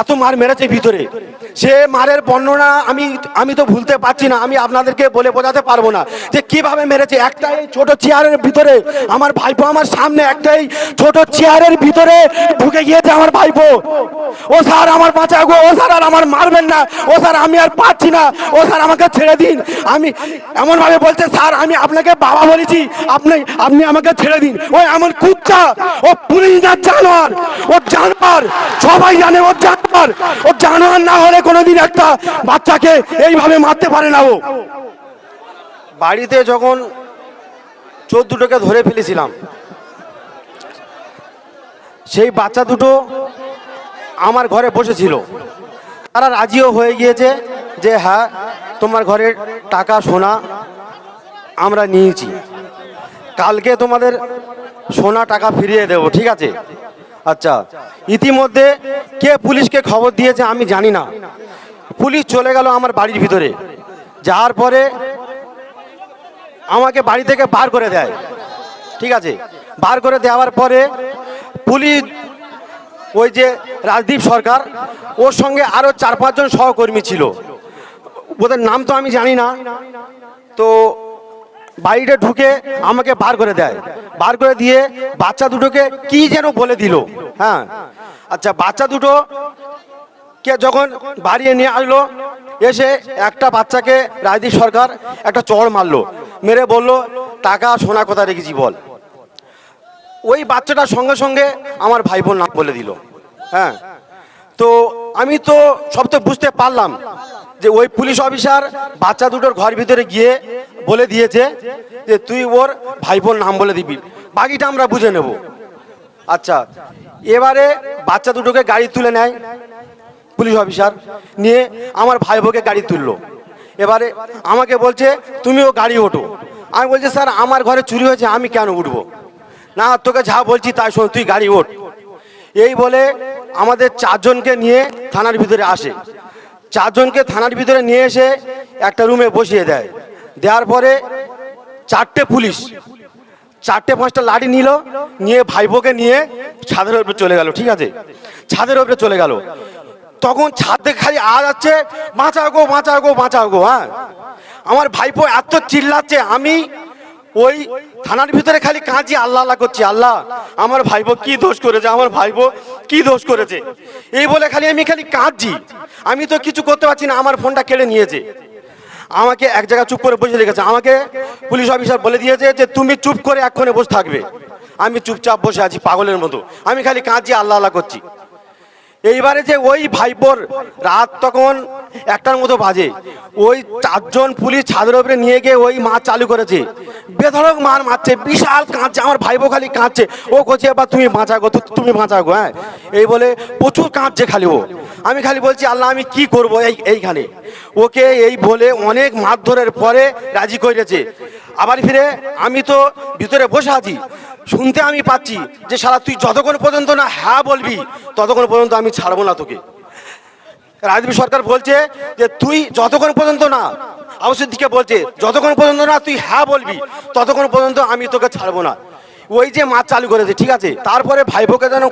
এত মার মেরেছে ভিতরে। সে মারের বর্ণনা আমি আমি তো ভুলতে পারছি না, আমি আপনাদেরকে বলে বোঝাতে পারব না যে কীভাবে মেরেছে। একটা এই ছোট চেয়ারের ভিতরে আমার ভাইপো আমার সামনে, একটাই ছোট চেয়ারের ভিতরে ঢুকে গিয়েছে আমার ভাইপো। ও স্যার, আমার বাঁচা গো। ও স্যার, আর আমার মারবেন না। ও স্যার, আমি আর পাচ্ছি না। ও স্যার, আমাকে ছেড়ে দিন। আমি এমন ভাবে বলছে, স্যার, আমি আপনাকে বাবা বলেছি। আপনি আপনি আমাকে ছেড়ে দিন। ও এমন কুত্তা, ও পুলিশ না, জানোয়ার, ও জানোয়ার, সবাই জানে, ও জানোয়ার ও জানোয়ার না হলে কোনোদিন একটা বাচ্চাকে এইভাবে মারতে পারে না ও। বাড়িতে যখন চোর দুটোকে ধরে ফেলেছিলাম, সেই বাচ্চা দুটো আমার ঘরে বসেছিল। তারা রাজিও হয়ে গিয়েছে যে হ্যাঁ তোমার ঘরের টাকা, সোনা আমরা নিয়েছি। কালকে তোমাদের সোনা, টাকা ফিরিয়ে দেব, ঠিক আছে? আচ্ছা ইতিমধ্যে কে পুলিশকে খবর দিয়েছে আমি জানি না। পুলিশ চলে গেল আমার বাড়ির ভিতরে। যাওয়ার পরে আমাকে বাড়ি থেকে বার করে দেয়। ঠিক আছে? বার করে দেওয়ার পরে পুলিশ, ওই যে রাজদীপ সরকার, ওর সঙ্গে আরও চার পাঁচজন সহকর্মী ছিল। ওদের নাম তো আমি জানি না। তো বাড়িতে ঢুকে আমাকে বার করে দেয়। বার করে দিয়ে বাচ্চা দুটোকে কি যেন বলে দিল হ্যাঁ? আচ্ছা বাচ্চা দুটো কে যখন বাড়িয়ে নিয়ে আসলো, এসে একটা বাচ্চাকে রাজদীপ সরকার একটা চড় মারলো, মেরে বলল, টাকা সোনা কথা রেখেছি বল? ওই বাচ্চাটার সঙ্গে সঙ্গে আমার ভাইবোন নাম বলে দিল হ্যাঁ? তো আমি তো সব তো বুঝতে পারলাম যে ওই পুলিশ অফিসার বাচ্চা দুটোর ঘর ভিতরে গিয়ে বলে দিয়েছে যে তুই ওর ভাইবোন নাম বলে দিবি। বাকিটা আমরা বুঝে নেব। আচ্ছা এবারে বাচ্চা দুটোকে গাড়ি তুলে নেয় পুলিশ অফিসার, নিয়ে আমার ভাই বোকে গাড়ি তুললো। এবারে আমাকে বলছে, তুমিও গাড়ি ওঠো আমি বলছি, স্যার, আমার ঘরে চুরি হয়েছে, আমি কেন উঠবো? না, তোকে যা বলছি তাই শোন, তুই গাড়ি ওঠ। এই বলে আমাদের চারজনকে নিয়ে থানার ভিতরে আসে। চারজনকে থানার ভিতরে নিয়ে এসে একটা রুমে বসিয়ে দেয়। দেওয়ার পরে চারটে পুলিশ, চারটে পাঁচটা লাঠি নিল, নিয়ে ভাইবোকে নিয়ে ছাদের উপরে চলে গেল, ঠিক আছে? ছাদের উপরে চলে গেল। তখন ছাদে খালি আওয়াজ যাচ্ছে বাঁচাও গো বাঁচাও গো বাঁচাও গো হ্যাঁ? আমার ভাইপো এত চিল্লাচ্ছে, আমি ওই থানার ভিতরে খালি কাঁদছি, আল্লাহ আল্লাহ করছি, আল্লাহ, আমার ভাইপো কি দোষ করেছে, আমার ভাইপো কি দোষ করেছে? এই বলে খালি আমি খালি কাঁদছি। আমি তো কিছু করতে পারছি না, আমার ফোনটা কেড়ে নিয়েছে। আমাকে এক জায়গায় চুপ করে বসে রেখেছে। আমাকে পুলিশ অফিসার বলে দিয়েছে যে, তুমি চুপ করে এক্ষণে বসে থাকবে। আমি চুপচাপ বসে আছি পাগলের মতো। আমি খালি কাঁদছি, আল্লাহ আল্লাহ করছি। এইবারে যে ওই ভাইপোর রাত তখন একটার মতো বাজে। ওই চারজন পুলিশ ছাদের উপরে নিয়ে গিয়ে ওই মাছ চালু করেছে। বেধড়ক মার মারছে, বিশাল কাঁদছে, আমার ভাইপো খালি কাঁদছে। ও করছে এবার তুমি বাঁচা গো তুমি বাঁচা গো হ্যাঁ? এই বলে প্রচুর কাঁদছে খালি ও। আমি খালি বলছি, আল্লাহ, আমি কি করব এই, এইখানে? ওকে এই বলে অনেক মারধরের পরে রাজি করেছে। আবার ফিরে আমি তো ভিতরে বসে আছি, শুনতে আমি পাচ্ছি যে সারা তুই যতক্ষণ পর্যন্ত না হ্যাঁ বলবি, ততক্ষণ পর্যন্ত আমি ছাড়বো না তোকে। রাজীব সরকার বলছে যে, তুই যতক্ষণ পর্যন্ত না আবাসের দিকে বলছে, যতক্ষণ পর্যন্ত না তুই হ্যাঁ বলবি, ততক্ষণ পর্যন্ত আমি তোকে ছাড়বো না। ওই যে মাছ চালু করেছে, ঠিক আছে? তারপরে ভাইপোকে যেন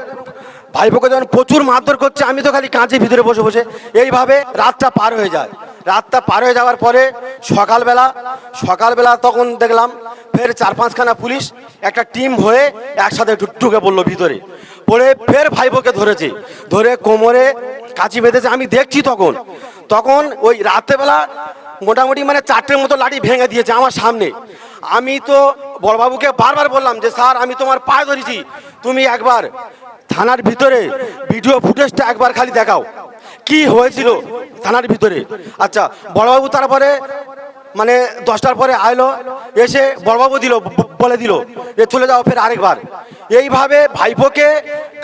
ভাইপোকে যখন প্রচুর মারধর করছে, আমি তো খালি কাঁচে ভিতরে বসে বসে, এইভাবে রাতটা পার হয়ে যায়। রাতটা পার হয়ে যাওয়ার পরে সকালবেলা সকালবেলা তখন দেখলাম ফের চার পাঁচখানা পুলিশ, একটা টিম হয়ে একসাথে ঢুকে পড়ল ভিতরে। পড়ে ফের ভাইপোকে ধরেছে। ধরে কোমরে কাঁচি বেঁধেছে। আমি দেখছি তখন তখন ওই রাত্রেবেলা মোটামুটি মানে চারটের মতো লাঠি ভেঙে দিয়েছে আমার সামনে। আমি তো বড়বাবুকে বারবার বললাম যে, স্যার, আমি তোমার পায়ে ধরেছি। তুমি একবার থানার ভিতরে ভিডিও ফুটেজটা একবার খালি দেখাও। কি হয়েছিল থানার ভিতরে? আচ্ছা বড়বাবু তারপরে মানে দশটার পরে আইলো, এসে বড়বাবু দিল, বলে দিল যে চলে যাও ফের আরেকবার। এইভাবে ভাইপোকে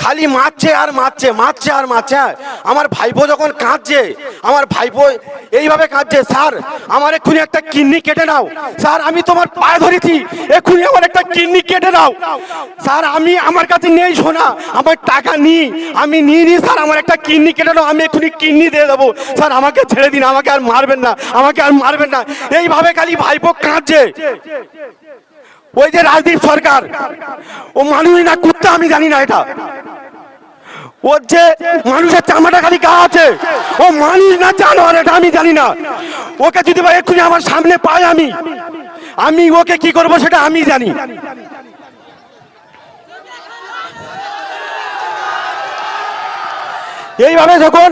খালি মারছে আর মারছে মারছে আর মারছে। হ্যাঁ। আমার ভাইপো যখন কাঁদছে, আমার ভাইপো এইভাবে কাঁদছে, স্যার, আমার এক্ষুনি একটা কিডনি কেটে নাও। স্যার, আমি তোমার পায়ে ধরেছি, এক্ষুনি আমার একটা কিডনি কেটে নাও। স্যার, আমি আমার কাছে নেই সোনা, আমার টাকা নিই, আমি নিয়ে নিই স্যার, আমার একটা কিডনি কেটে নাও, আমি এক্ষুনি কিডনি দিয়ে দেবো। স্যার, আমাকে ছেড়ে দিন, আমাকে আর মারবেন না, আমাকে আর মারবেন না। এইভাবে খালি ভাইপো কাঁদছে। ওই যে রাজদীপ সরকার। ও মানুষই না, কুত্তা, আমি জানি না এটা। ওর যে মানুষের চামড়াটা খালি গা আছে, ও মানুষ না, জানোয়ার, এটা আমি জানি না। ওকে যদি এক্ষুনি আমার সামনে পাই আমি আমি ওকে কি করব সেটা আমি জানি। এইভাবে যখন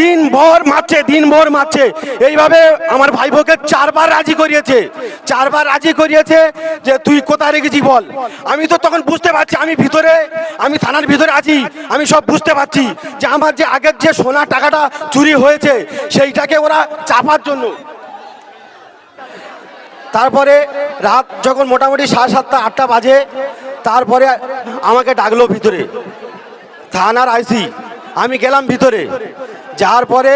দিন ভর মারছে দিন ভর মারছে, এইভাবে আমার ভাইবোকে চারবার রাজি করিয়েছে, চারবার রাজি করিয়েছে যে তুই কোথায় রেখেছি বল। আমি তো তখন বুঝতে পারছি, আমি ভিতরে, আমি থানার ভিতরে আছি, আমি সব বুঝতে পারছি যে আমার যে আগের যে সোনা টাকাটা চুরি হয়েছে, সেইটাকে ওরা চাপার জন্য। তারপরে রাত যখন মোটামুটি সাড়ে সাতটা, আটটা বাজে, তারপরে আমাকে ডাকলো ভিতরে। থানার আইসি। আমি গেলাম ভিতরে। যাওয়ার পরে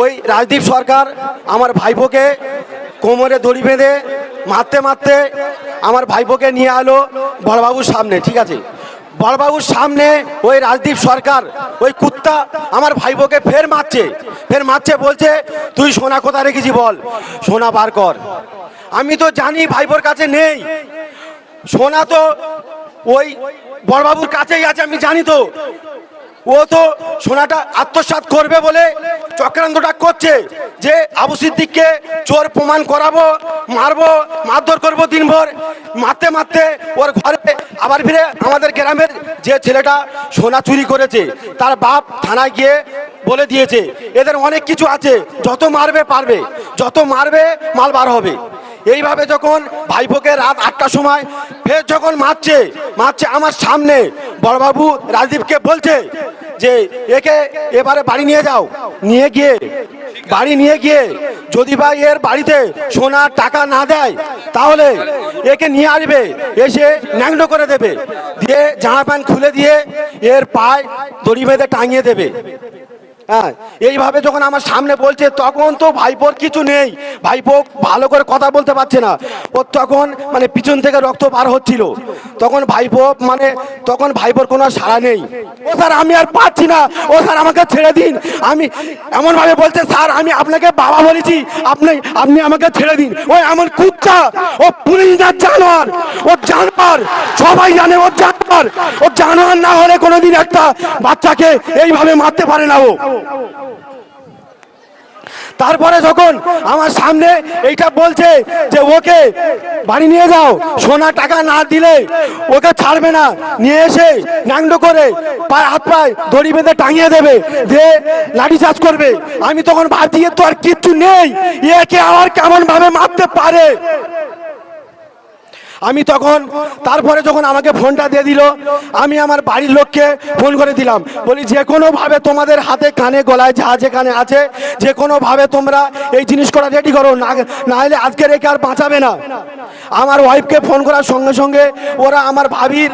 ওই রাজদীপ সরকার আমার ভাইপোকে কোমরে দড়ি বেঁধে মারতে মারতে আমার ভাইপোকে নিয়ে আলো বড়বাবুর সামনে, ঠিক আছে? বড়বাবুর সামনে ওই রাজদীপ সরকার, ওই কুত্তা আমার ভাইপোকে ফের মারছে। ফের মারছে বলছে, তুই সোনা কোথায় রেখেছি বল? সোনা বার কর। আমি তো জানি ভাইপোর কাছে নেই। সোনা তো ওই বড়বাবুর কাছেই আছে, আমি জানি তো। ও তো সোনাটা আত্মসাৎ করবে বলে চক্রান্তটা করছে যে আবু সিদ্দিককে চোর প্রমাণ করাবো, মারবো, মারধর করব দিনভর। মারতে মারতে ওর ঘরে আবার ফিরে আমাদের গ্রামের যে ছেলেটা সোনা চুরি করেছে, তার বাপ থানায় গিয়ে বলে দিয়েছে, এদের অনেক কিছু আছে, যত মারবে পারবে, যত মারবে মাল বার হবে। এইভাবে যখন ভাইপোকে রাত আটটার সময় ফের যখন মারছে মারছে আমার সামনে, বড়বাবু রাজদীপকে বলছে যে, একে এবারে বাড়ি নিয়ে যাও, নিয়ে গিয়ে, বাড়ি নিয়ে গিয়ে যদি বা এর বাড়িতে সোনা টাকা না দেয়, তাহলে একে নিয়ে আসবে, এসে ন্যাংটো করে দেবে, দিয়ে জামা প্যান্ট খুলে দিয়ে এর পায়ে দড়ি বেঁধে টাঙিয়ে দেবে। হ্যাঁ এইভাবে যখন আমার সামনে বলছে, তখন তো ভাইপোর কিছু নেই। ভাইপো ভালো করে কথা বলতে পারছে না। ও তখন মানে পিছন থেকে রক্ত বার হচ্ছিল। তখন ভাইপো মানে তখন ভাইপোর কোনো সাড়া নেই। ও স্যার, আমি আর পাচ্ছি না। ও স্যার, আমাকে ছেড়ে দিন। আমি এমন ভাবে বলছে, স্যার, আমি আপনাকে বাবা বলেছি, আপনি আপনি আমাকে ছেড়ে দিন। ও এমন কুত্তা, ও পুলিশ না জানোয়ার, ও জানোয়ার, সবাই জানে ও জানোয়ার। ও জানোয়ার না হলে কোনোদিন একটা বাচ্চাকে এইভাবে মারতে পারে না ও। তারপরে যখন আমার সামনে এইটা বলছে যে ওকে বাড়ি নিয়ে যাও, সোনা টাকা না দিলে ওকে ছাড়বে না। নিয়ে এসে ন্যাংডো করে পায়ে হাত পায়ে দড়ি বেঁধে টাঙিয়ে দেবে যে লাঠি চার্জ করবে। আমি তখন ভাবছি তো আর কিচ্ছু নেই, একে আবার কেমন ভাবে মারতে পারে? আমি তখন, তারপরে যখন আমাকে ফোনটা দিয়ে দিল, আমি আমার বাড়ির লোককে ফোন করে দিলাম। বলি, যে কোনোভাবে তোমাদের হাতে কানে, গলায় যা যেখানে আছে, যে কোনোভাবে তোমরা এই জিনিস করা রেডি করো, না না হলে আজকে রেখে আর বাঁচাবে না। আমার ওয়াইফকে ফোন করার সঙ্গে সঙ্গে ওরা আমার ভাবির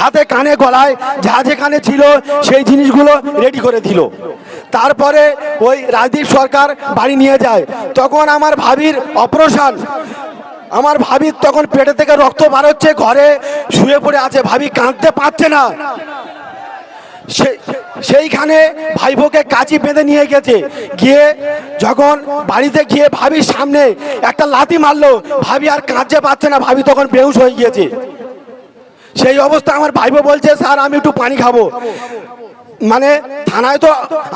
হাতে কানে গলায় যা যেখানে ছিল সেই জিনিসগুলো রেডি করে দিল। তারপরে ওই রাজদীপ সরকার বাড়ি নিয়ে যায়। তখন আমার ভাবির অপারেশন। আমার ভাবির তখন পেটে থেকে রক্ত বার হচ্ছে, ঘরে শুয়ে পড়ে আছে। ভাবি কাঁদতে পারছে না। সেইখানে ভাইবোকে কাঁচি বেঁধে নিয়ে গেছে। গিয়ে যখন বাড়িতে গিয়ে ভাবির সামনে একটা লাথি মারলো, ভাবি আর কাঁদতে পারছে না। ভাবি তখন বেহুশ হয়ে গিয়েছে। সেই অবস্থা আমার ভাইবো বলছে, স্যার, আমি একটু পানি খাব। মানে থানায় তো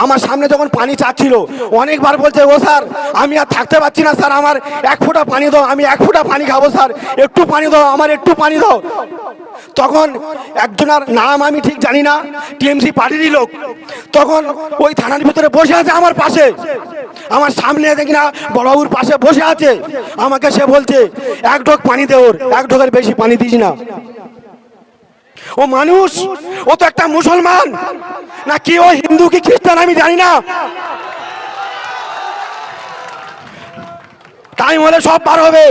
আমার সামনে যখন পানি চাচ্ছিল, অনেকবার বলছে, ও স্যার, আমি আর থাকতে পারছি না, স্যার, আমার এক ফোঁটা পানি দাও, আমি এক ফোঁটা পানি খাব, স্যার, একটু পানি দাও, আমার একটু পানি দাও। তখন একজনের নাম আমি ঠিক জানি না, টিএমসি পার্টিরই লোক। তখন ওই থানার ভিতরে বসে আছে আমার পাশে। আমার সামনে দেখি না বড়বাবুর পাশে বসে আছে। আমাকে সে বলছে, এক ঢোক পানি দে ওর, এক ঢোকের বেশি পানি দিস না। ও মানুষ, ও তো একটা মুসলমান। না কি ও হিন্দু কি খ্রিস্টান আমি জানি না। টাইম হলে সব পার হবে।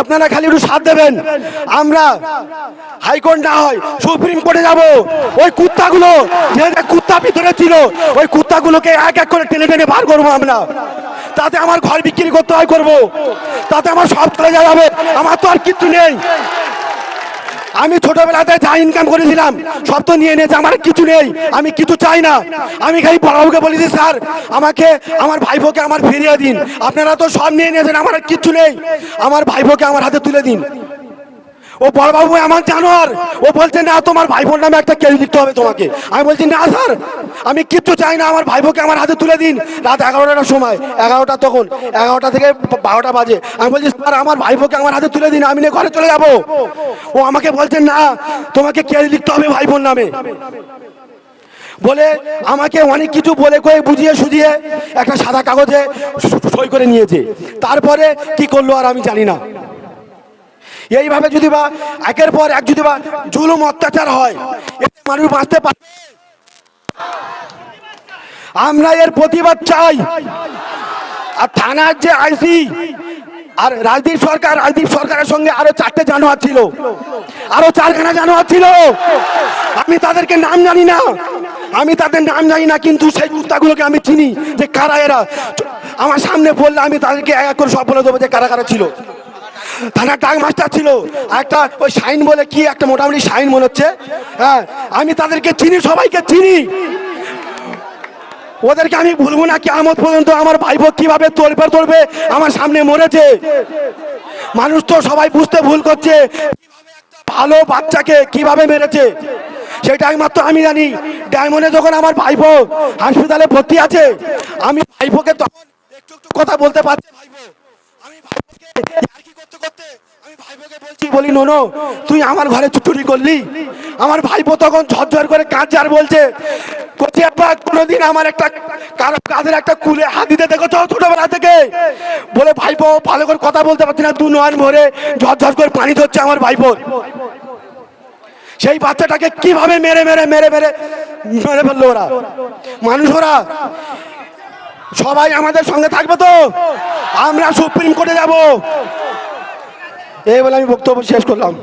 আপনারা খালি একটু সাথ দেবেন। আমরা হাইকোর্ট না হয় সুপ্রিম কোর্টে যাব। ওই কুত্তাগুলো, যে কুত্তা ভিতরে ছিল, ওই কুত্তাগুলোকে এক এক করে টেনে টেনে বার করব আমরা। তাতে আমার ঘর বিক্রি করতে হয় করব। তাতে আমার সব চলে যাবে আমার তো আর কিচ্ছু নেই। আমি ছোটবেলাতে যা ইনকাম করেছিলাম, সব তো নিয়ে নিয়েছে, আমার কিছু নেই, আমি কিছু চাই না। আমি খালি পড়াবুকে বলেছি স্যার, আমাকে, আমার ভাইপোকে আমার ফিরিয়ে দিন। আপনারা তো সব নিয়ে নিয়েছেন, আমার কিচ্ছু নেই। আমার ভাইপোকে আমার হাতে তুলে দিন। ও বড়বাবু আমার জানোয়ার। ও বলছে, না, তোমার ভাই বোন নামে একটা কেস লিখতে হবে তোমাকে। আমি বলছি, না, স্যার, আমি কিচ্ছু চাই না, আমার ভাই বোনকে আমার হাতে তুলে দিন। রাত এগারোটার সময়, এগারোটা তখন, এগারোটা থেকে বারোটা বাজে। আমি বলছি, স্যার, আমার ভাই বোনকে আমার হাতে তুলে দিন, আমি নিয়ে ঘরে চলে যাব। ও আমাকে বলছে, না, তোমাকে কেস লিখতে হবে ভাই বোন নামে। বলে আমাকে অনেক কিছু বলে কয়ে বুঝিয়ে সুঝিয়ে একটা সাদা কাগজে সই করে নিয়েছে। তারপরে কি করল আর আমি জানি না। এইভাবে যদি বা একের পর এক যদি বা জুলুম অত্যাচার হয় মানুষ বাঁচতে পারে আমরা এর প্রতিবাদ চাই। আর থানার যে আইসি আর রাজদীপ সরকার, রাজদীপ সরকারের সঙ্গে আরও চারটে জানোয়ার ছিল। আরও চারখানা জানোয়ার ছিল। আমি তাদেরকে নাম জানি না। আমি তাদের নাম জানি না, কিন্তু সেই কুত্তাগুলোকে আমি চিনি যে কারা এরা। আমার সামনে বললে আমি তাদেরকে এক করে সব বলে দেবো যে কারা কারা ছিল। থানার ডাক মাস্টার ছিল। একটা ওই শাইন বলে কি, একটা মোটামুটি শাইন মনে হচ্ছে। হ্যাঁ আমি তাদেরকে চিনি, সবাইকে চিনি। ওদেরকে আমি ভুলবো না কি আমত পর্যন্ত আমার ভাইপো কীভাবে তোলবে তোলবে, আমার সামনে মরেছে। মানুষ তো সবাই বুঝতে ভুল করছে ভালো বাচ্চাকে কীভাবে মেরেছে। সেটা একমাত্র আমি জানি, ডায়মন্ডে যখন আমার ভাইপো হাসপাতালে ভর্তি আছে, আমি ভাইপোকে তখন একটু একটু কথা বলতে পারছি, ভাইপো। বলি, নোনো, তুই আমার ঘরে চুরি করলি? আমার ভাইপো তখন ঝরঝর করে আর বলছে কোচি কোনোদিন আমার একটা, কারও কাঁধের একটা কুলে হাত দিতে দেখো ছোটবেলা থেকে? বলে, ভাইপো, ভালো করে কথা বলতে পারছি না, দু নয়ন ভরে ঝরঝর করে পানি ধরছে আমার ভাইপো সেই বাচ্চাটাকে কীভাবে মেরে মেরে মেরে মেরে মেরে ফেলল ওরা? মানুষ ওরা? সবাই আমাদের সঙ্গে থাকবে তো? আমরা সুপ্রিম কোর্টে যাব। এই বলে আমি বক্তব্য শেষ করলাম।